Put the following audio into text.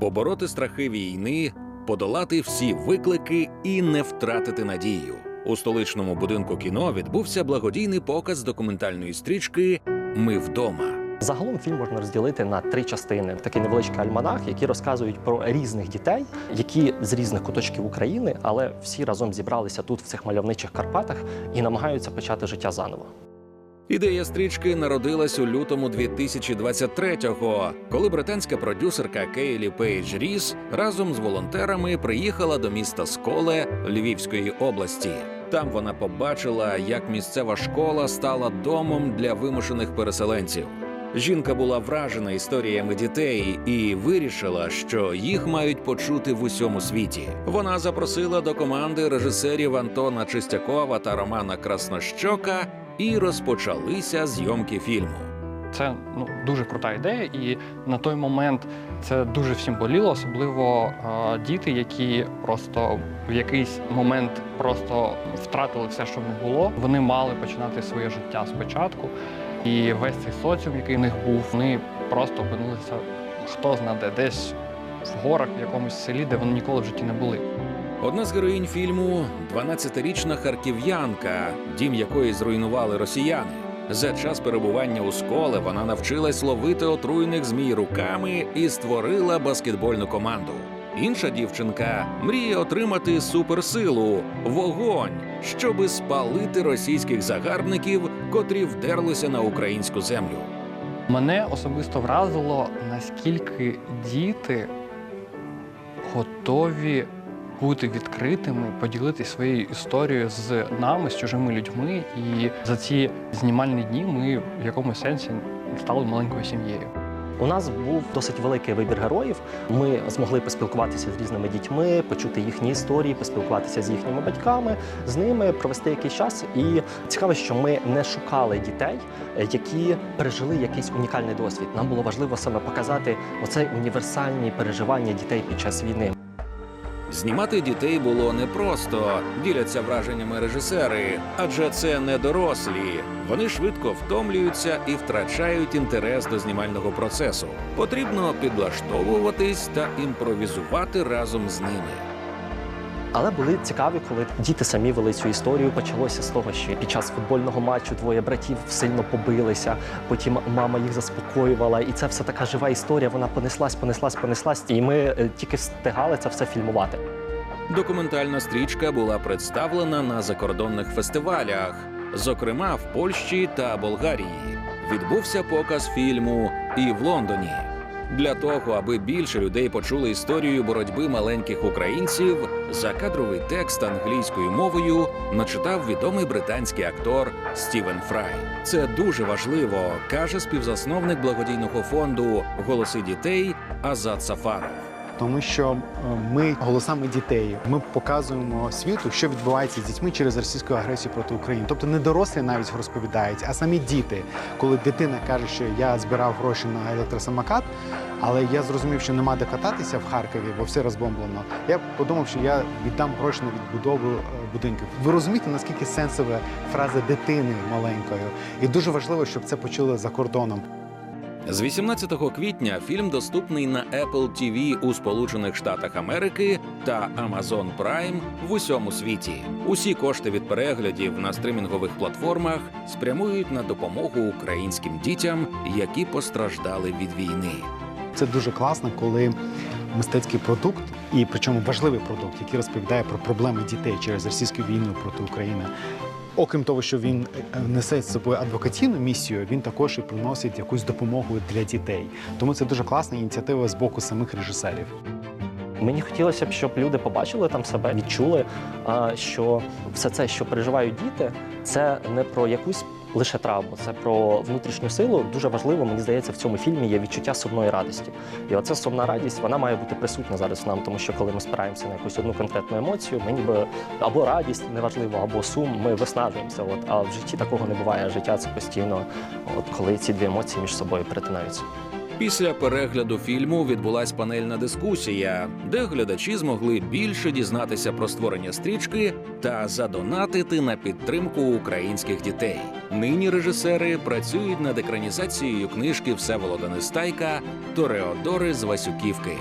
побороти страхи війни, подолати всі виклики і не втратити надію. У столичному будинку кіно відбувся благодійний показ документальної стрічки Ми вдома. Загалом фільм можна розділити на три частини. Такий невеличкий альманах, які розказують про різних дітей, які з різних куточків України, але всі разом зібралися тут, в цих мальовничих Карпатах, і намагаються почати життя заново. Ідея стрічки народилась у лютому 2023-го, коли британська продюсерка Кейлі Пейдж Ріс разом з волонтерами приїхала до міста Сколе Львівської області. Там вона побачила, як місцева школа стала домом для вимушених переселенців. Жінка була вражена історіями дітей і вирішила, що їх мають почути в усьому світі. Вона запросила до команди режисерів Антона Чистякова та Романа Краснощока, і розпочалися зйомки фільму. Це ну дуже крута ідея, і на той момент це дуже всім боліло, особливо е, діти, які просто в якийсь момент просто втратили все, що в них було. Вони мали починати своє життя спочатку, і весь цей соціум, який в них був, вони просто опинилися хто зна де, десь в горах, в якомусь селі, де вони ніколи в житті не були. Одна з героїнь фільму 12-річна харків'янка, дім якої зруйнували росіяни. За час перебування у сколе вона навчилась ловити отруйних змій руками і створила баскетбольну команду. Інша дівчинка мріє отримати суперсилу вогонь, щоби спалити російських загарбників, котрі вдерлися на українську землю. Мене особисто вразило, наскільки діти готові бути відкритими, поділитися своєю історією з нами, з чужими людьми. І за ці знімальні дні ми в якомусь сенсі стали маленькою сім'єю. У нас був досить великий вибір героїв. Ми змогли поспілкуватися з різними дітьми, почути їхні історії, поспілкуватися з їхніми батьками, з ними провести якийсь час. І цікаво, що ми не шукали дітей, які пережили якийсь унікальний досвід. Нам було важливо саме показати оцей універсальні переживання дітей під час війни. Знімати дітей було непросто, діляться враженнями режисери, адже це не дорослі. Вони швидко втомлюються і втрачають інтерес до знімального процесу. Потрібно підлаштовуватись та імпровізувати разом з ними. Але були цікаві, коли діти самі вели цю історію. Почалося з того, що під час футбольного матчу двоє братів сильно побилися. Потім мама їх заспокоювала, і це все така жива історія. Вона понеслась, понеслась, понеслась. І ми е, тільки встигали це все фільмувати. Документальна стрічка була представлена на закордонних фестивалях, зокрема в Польщі та Болгарії. Відбувся показ фільму і в Лондоні. Для того, аби більше людей почули історію боротьби маленьких українців, закадровий текст англійською мовою начитав відомий британський актор Стівен Фрай. Це дуже важливо, каже співзасновник благодійного фонду Голоси дітей Азат Сафаров. Тому що е, ми голосами дітей ми показуємо світу, що відбувається з дітьми через російську агресію проти України. Тобто не дорослі навіть розповідають, а самі діти. Коли дитина каже, що я збирав гроші на електросамокат, але я зрозумів, що нема де кататися в Харкові, бо все розбомблено. Я подумав, що я віддам гроші на відбудову е, будинків. Ви розумієте, наскільки сенсова фраза дитини маленькою, і дуже важливо, щоб це почули за кордоном. З 18 квітня фільм доступний на Apple TV у Сполучених Штатах Америки та Amazon Prime в усьому світі. Усі кошти від переглядів на стримінгових платформах спрямують на допомогу українським дітям, які постраждали від війни. Це дуже класно, коли мистецький продукт, і причому важливий продукт, який розповідає про проблеми дітей через російську війну проти України. Окрім того, що він е, несе з собою адвокаційну місію, він також і приносить якусь допомогу для дітей. Тому це дуже класна ініціатива з боку самих режисерів. Мені хотілося б, щоб люди побачили там себе, відчули, що все це, що переживають діти, це не про якусь лише травму, це про внутрішню силу. Дуже важливо, мені здається, в цьому фільмі є відчуття сумної радості. І оця сумна радість вона має бути присутня зараз нам, тому що коли ми спираємося на якусь одну конкретну емоцію, ми ніби або радість неважливо, або сум, ми виснажуємося. От а в житті такого не буває. Життя це постійно, от коли ці дві емоції між собою перетинаються. Після перегляду фільму відбулась панельна дискусія, де глядачі змогли більше дізнатися про створення стрічки та задонатити на підтримку українських дітей. Нині режисери працюють над екранізацією книжки Всеволода Нестайка Тореодори з Васюківки.